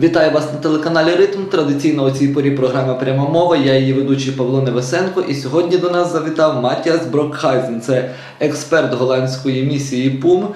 Вітаю вас на телеканалі Ритм. Традиційно у цій порі програма Пряма мова. Я її ведучий Павло Невесенко. І сьогодні до нас завітав Матіас Брокхайзен. Це експерт голландської місії ПУМ.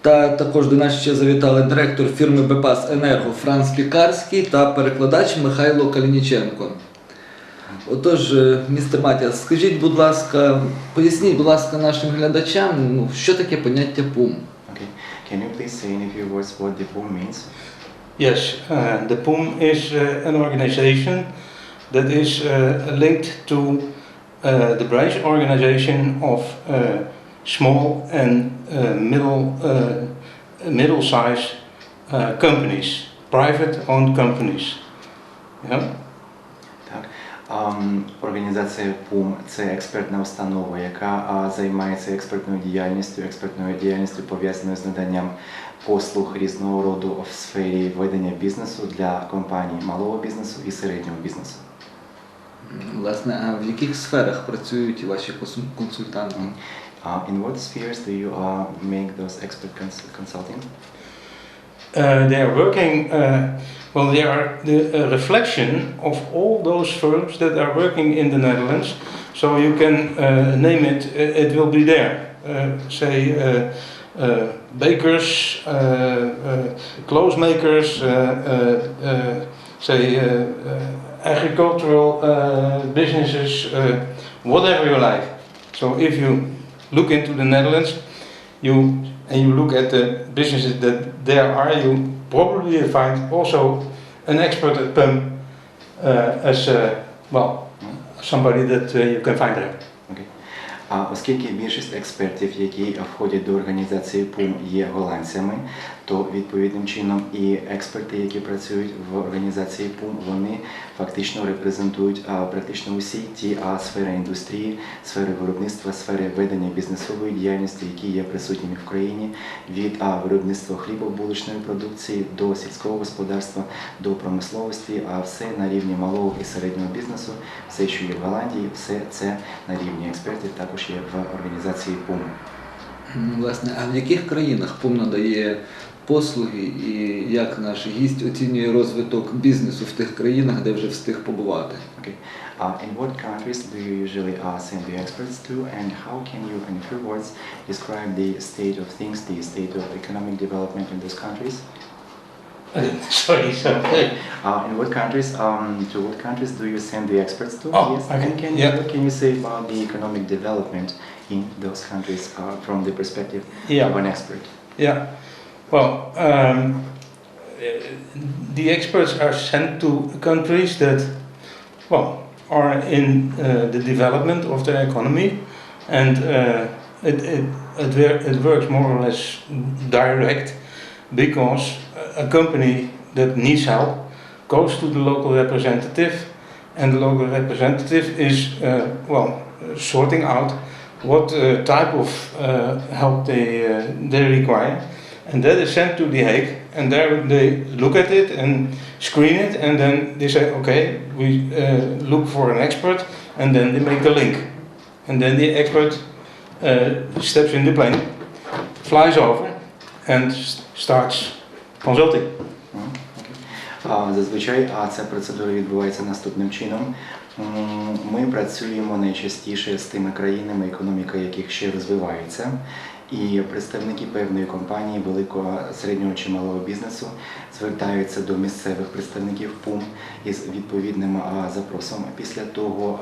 Та також до нас ще завітали директор фірми БПАС Енерго Франц Пікарський та перекладач Михайло Калініченко. Отож, е, містер Матіас, скажіть, будь ласка, поясніть, будь ласка, нашим глядачам, ну, що таке поняття ПУМ? Okay. Can you please say in a few words what the POOM means? Yes, uh, the PUM is uh, an organization that is uh, linked to uh, the branch organization of uh, small and uh, middle middle-sized companies, private-owned companies. Yeah. Організація PUM – це експертна установа, яка займається експертною діяльністю, експертною діяльністю пов'язаною з наданням послуг різного роду в сфері ведення бізнесу для компаній малого бізнесу і середнього бізнесу. Власне, а в яких сферах працюють ваші консультанти? Uh, in what spheres do you uh, make those expert cons- consulting? Uh, they are working, uh, well, they are the reflection of all those firms that are working in the Netherlands. So you can uh, name it, it will be there. Say, uh, bakers, uh, uh, clothes makers, say, agricultural businesses, whatever you like. So if you look into the Netherlands, you and you look at the businesses that there are, you probably find also an expert at PUM uh, as uh, well somebody that uh, you can find there. Окей. А оскільки більшість експертів, які входять до організації ПУМ, є голландцями, то відповідним чином і експерти, які працюють в організації ПУМ, вони фактично репрезентують практично усі ті сфери індустрії, сфери виробництва, сфери ведення бізнесової діяльності, які є присутніми в країні, від виробництва хлібобулочної продукції до сільського господарства, до промисловості, а все на рівні малого і середнього бізнесу, все, що є в Голландії, все це на рівні експертів також є в організації ПУМ. Власне, а в яких країнах ПУМ надає послуги і як наш гість оцінює розвиток бізнесу в тих країнах, де вже встиг побувати? Okay. Uh, in what countries do you usually uh, send the experts to, and how can you, in a few words, describe the state of things, the state of economic development in those countries? Sorry, so Uh, in what countries, um, to what countries do you send the experts to? Oh, yes. okay. And can you, Yeah. what can you say about the economic development in those countries uh, from the perspective Yeah. of an expert? Yeah, well, um, the experts are sent to countries that, well, are in uh, the development of their economy, and uh, it, it, it, it works more or less direct because a company that needs help goes to the local representative, and the local representative is, uh, well, sorting out what uh, type of uh, help they, uh, they require. And that is sent to The Hague, and there they look at it and screen it, and then they say, okay, we uh, look for an expert, and then they make the link. And then the expert uh, steps in the plane, flies over, and starts consulting. Зазвичай а, ця процедура відбувається наступним чином. Ми працюємо найчастіше з тими країнами, економіка яких ще розвивається. І представники певної компанії, великого середнього чи малого бізнесу звертаються до місцевих представників ПУМ із відповідним запросом. Після того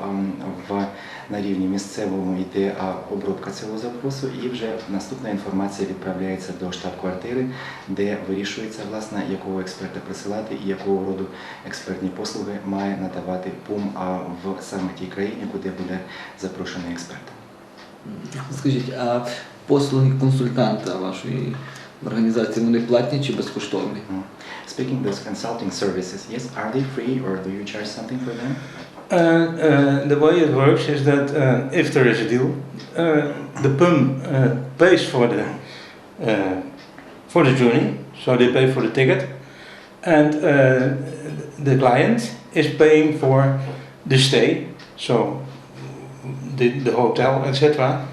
в на рівні місцевому йде обробка цього запросу, і вже наступна інформація відправляється до штаб-квартири, де вирішується власне якого експерта присилати і якого роду експертні послуги має надавати ПУМ в саме тій країні, куди буде запрошений експерт. Скажіть, а послуги консультанта вашої організації вони платні чи безкоштовні? Mm. Speaking those consulting services, yes, are they free or do you charge something for them? Uh, uh, the way it works is that uh, if there is a deal, uh, the PUM uh, pays for the uh, for the journey, so they pay for the ticket, and uh, the client is paying for the stay, so the, the hotel, etc.,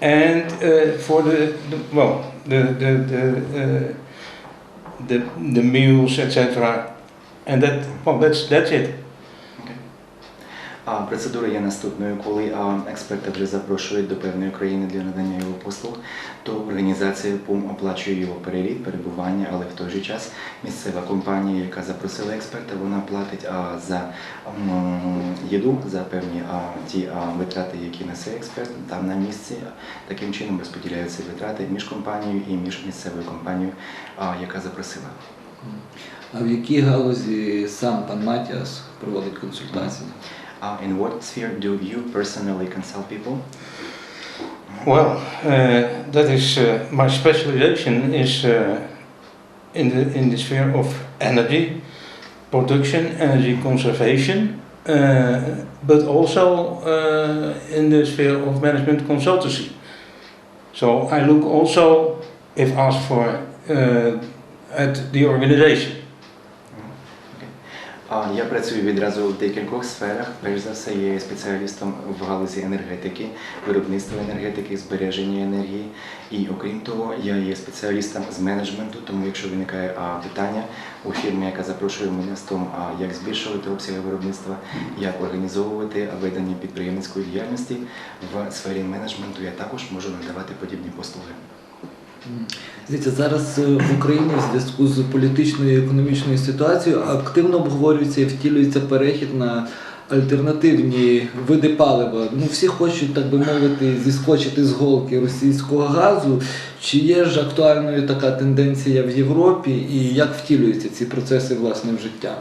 and uh, for the, the well the the the, uh, the the meals, etc. And that, well, that's, that's it. Процедура є наступною, коли експерта вже запрошують до певної країни для надання його послуг, то організація ПУМ оплачує його переліт, перебування, але в той же час місцева компанія, яка запросила експерта, вона платить за їду, за певні ті витрати, які несе експерт там на місці. Таким чином розподіляються витрати між компанією і між місцевою компанією, яка запросила. А в якій галузі сам пан Матіас проводить консультації? Uh, in what sphere do you personally consult people? Well, uh, that is uh, my specialization is uh, in the in the sphere of energy production, energy conservation, uh, but also uh, in the sphere of management consultancy. So I look also, if asked for, at the organization. Я працюю відразу в декількох сферах. Перш за все, є спеціалістом в галузі енергетики, виробництва енергетики, збереження енергії. І окрім того, я є спеціалістом з менеджменту, тому якщо виникає питання у фірмі, яка запрошує мене з тим, як збільшувати обсяги виробництва, як організовувати ведення підприємницької діяльності в сфері менеджменту, я також можу надавати подібні послуги. Дивіться, зараз е, в Україні в зв'язку з політичною і економічною ситуацією активно обговорюється і втілюється перехід на альтернативні види палива. Ну всі хочуть, так би мовити, зіскочити з голки російського газу. Чи є ж актуальною така тенденція в Європі і як втілюються ці процеси власне в життя?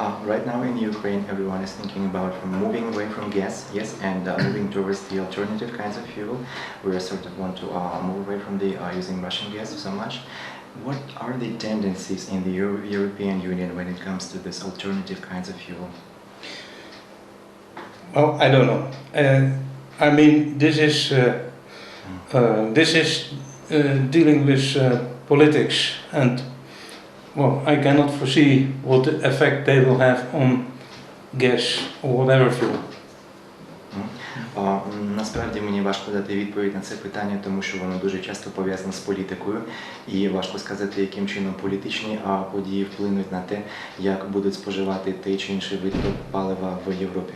Uh, right now in Ukraine, everyone is thinking about moving away from gas, yes, and uh, moving towards the alternative kinds of fuel. We sort of want to uh, move away from the uh, using Russian gas so much. What are the tendencies in the Euro- European Union when it comes to this alternative kinds of fuel? Well, I don't know. Uh, I mean, this is uh, uh, this is uh, dealing with uh, politics, and well, I cannot foresee what effect they will have on gas or whatever fuel. Насправді мені важко дати відповідь на це питання, тому що воно дуже часто пов'язане з політикою, і важко сказати, яким чином політичні події вплинуть на те, як будуть споживати той чи інший вид палива в Європі.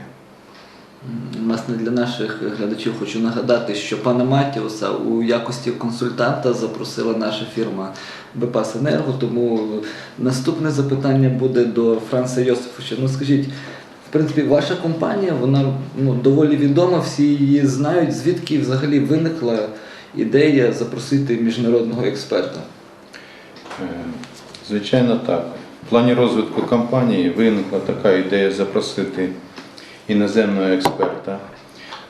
Власне, для наших глядачів хочу нагадати, що пана Матіуса у якості консультанта запросила наша фірма БПАС Енерго. Тому наступне запитання буде до Франца Йосифовича. Ну скажіть, в принципі, ваша компанія, вона ну, доволі відома, всі її знають. Звідки взагалі виникла ідея запросити міжнародного експерта? Е, Звичайно, так. В плані розвитку компанії виникла така ідея запросити іноземного експерта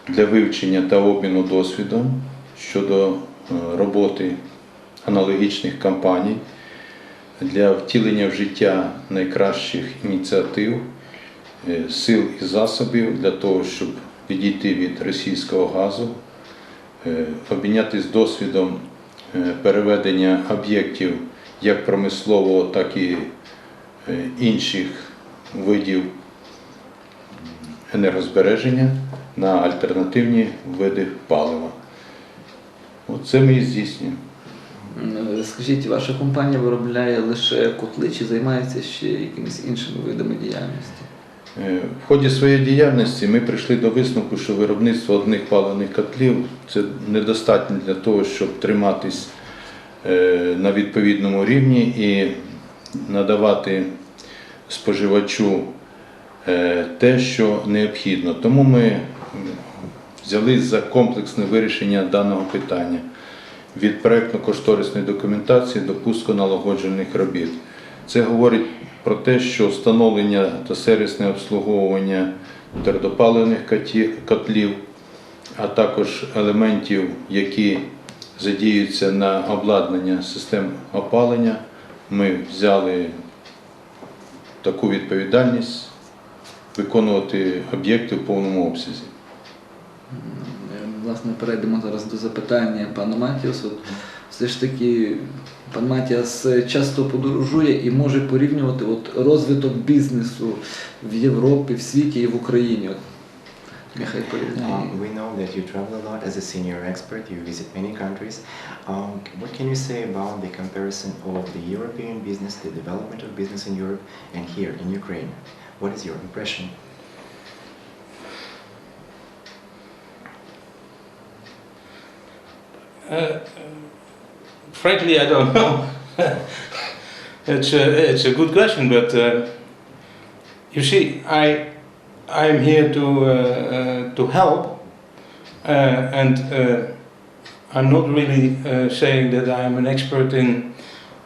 для вивчення та обміну досвідом щодо е, роботи аналогічних компаній для втілення в життя найкращих ініціатив, е, сил і засобів для того, щоб відійти від російського газу, е, обмінятися досвідом переведення об'єктів як промислового, так і інших видів енергозбереження на альтернативні види палива. Оце ми і здійснюємо. Скажіть, ваша компанія виробляє лише котли чи займається ще якимись іншими видами діяльності? Е, В ході своєї діяльності ми прийшли до висновку, що виробництво одних паливних котлів це недостатньо для того, щоб триматись е, на відповідному рівні і надавати споживачу е, те, що необхідно. Тому ми м, взялись за комплексне вирішення даного питання від проєктно-кошторисної документації до пусконалагоджених робіт. Це говорить про те, що встановлення та сервісне обслуговування твердопаливних котлів, а також елементів, які задіються на обладнання систем опалення, ми взяли таку відповідальність виконувати об'єкти в повному обсязі. Власне, перейдемо зараз до запитання пана Матіуса. Все ж таки, пан Матіас е, часто подорожує і може порівнювати от розвиток бізнесу в Європі, в світі і в Україні. От Нехай порівняє. Um, we know that you travel a lot as a senior expert. You visit many countries. Um, what can you say about the comparison of the European business, the development of business in Europe, and here in Ukraine? What is your impression? Uh, frankly, I don't know. it's a it's a good question, but uh, you see, I I'm here to uh, uh, to help, uh, and uh, I'm not really uh, saying that I'm an expert in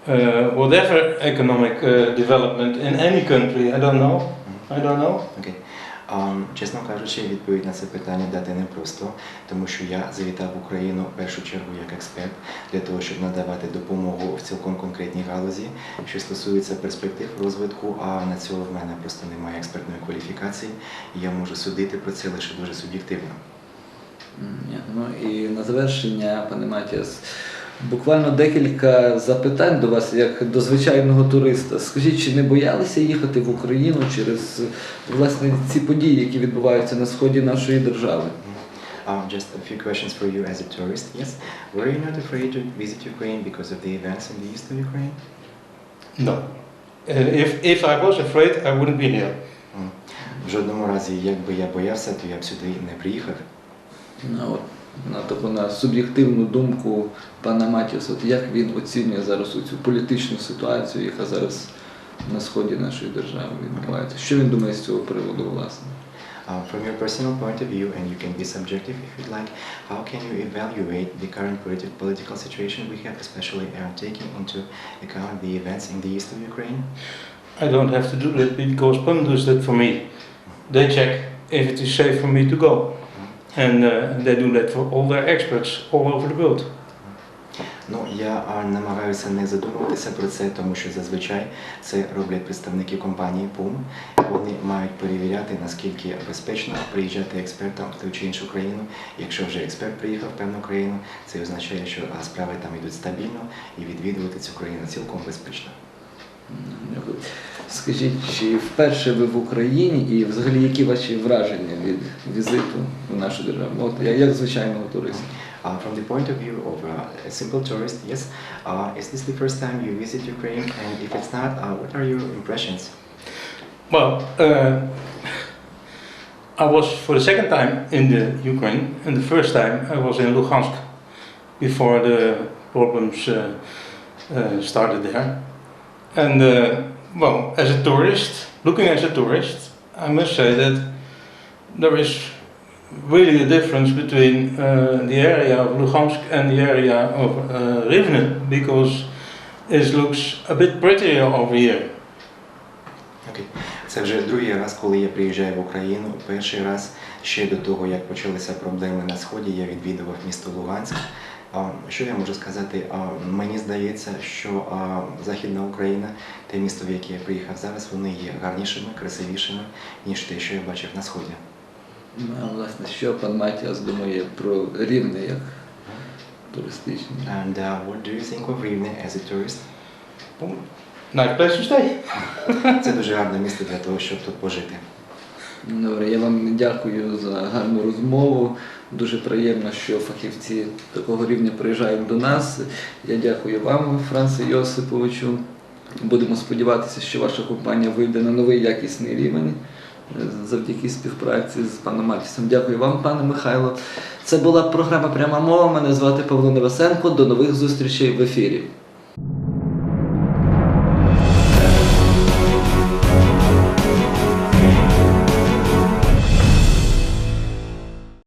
uh, whatever economic uh, development in any country. I don't know. I don't know. Окей. Um, чесно кажучи, відповідь на це питання дати непросто, тому що я завітав в Україну в першу чергу як експерт для того, щоб надавати допомогу в цілком конкретній галузі, що стосується перспектив розвитку. А на цього в мене просто немає експертної кваліфікації, і я можу судити про це лише дуже суб'єктивно. Ну і на завершення, пане Матіас, буквально декілька запитань до вас, як до звичайного туриста. Скажіть, чи не боялися їхати в Україну через власне ці події, які відбуваються на сході нашої держави? Um, just a few questions for you as a tourist. Yes, were you not afraid to visit Ukraine because of the events in the east of Ukraine? No. Uh, if if I was afraid, I wouldn't be here. В жодному разі, якби я боявся, то я б сюди не приїхав. Ну, от, на таку на суб'єктивну думку пана Матіаса, от як він оцінює зараз цю політичну ситуацію, яка зараз на сході нашої держави відбувається? Що він думає з цього приводу, власне? Uh, from your personal point of view, and you can be subjective if you'd like, how can you evaluate the current politi- political situation we have, especially uh, taking into account the events in the east of Ukraine? I don't have to do that because PUM does that for me. They check if it is safe for me to go. And uh, they do that for all their experts all over the world. Ну, я а, намагаюся не задумуватися про це, тому що зазвичай це роблять представники компанії PUM. Вони мають перевіряти, наскільки безпечно приїжджати експертам в ту чи іншу країну. Якщо вже експерт приїхав в певну країну, це означає, що справи там йдуть стабільно і відвідувати цю країну цілком безпечно. Скажіть, чи вперше ви в Україні і взагалі які ваші враження від візиту в нашу державу? От я- як звичайного туриста? Uh, from the point of view of uh, a simple tourist, yes, uh, is this the first time you visit Ukraine? And if it's not, uh, what are your impressions? Well, uh, I was for the second time in the Ukraine, and the first time I was in Luhansk before the problems uh, uh, started there. And uh, well, as a tourist, looking as a tourist, I must say that there is really a difference between uh, the area of Luhansk and the area of uh, Rivne because it looks a bit prettier over here. Окей. Це вже другий раз, коли я приїжджаю в Україну. Перший раз ще до того, як почалися проблеми на сході, я відвідував місто Луганськ. Що я можу сказати? Мені здається, що Західна Україна, те місто, в яке я приїхав зараз, вони є гарнішими, красивішими, ніж те, що я бачив на сході. Ну, власне, що пан Матіас думає про рівне як туристичне? And uh, what do you think of Rivne as a tourist? Nice place. Це дуже гарне місто для того, щоб тут пожити. Добре, я вам дякую за гарну розмову. Дуже приємно, що фахівці такого рівня приїжджають до нас. Я дякую вам, Франце Йосиповичу. Будемо сподіватися, що ваша компанія вийде на новий якісний рівень завдяки співпраці з паном Маркісом. Дякую вам, пане Михайло. Це була програма Пряма мова. Мене звати Павло Невесенко. До нових зустрічей в ефірі.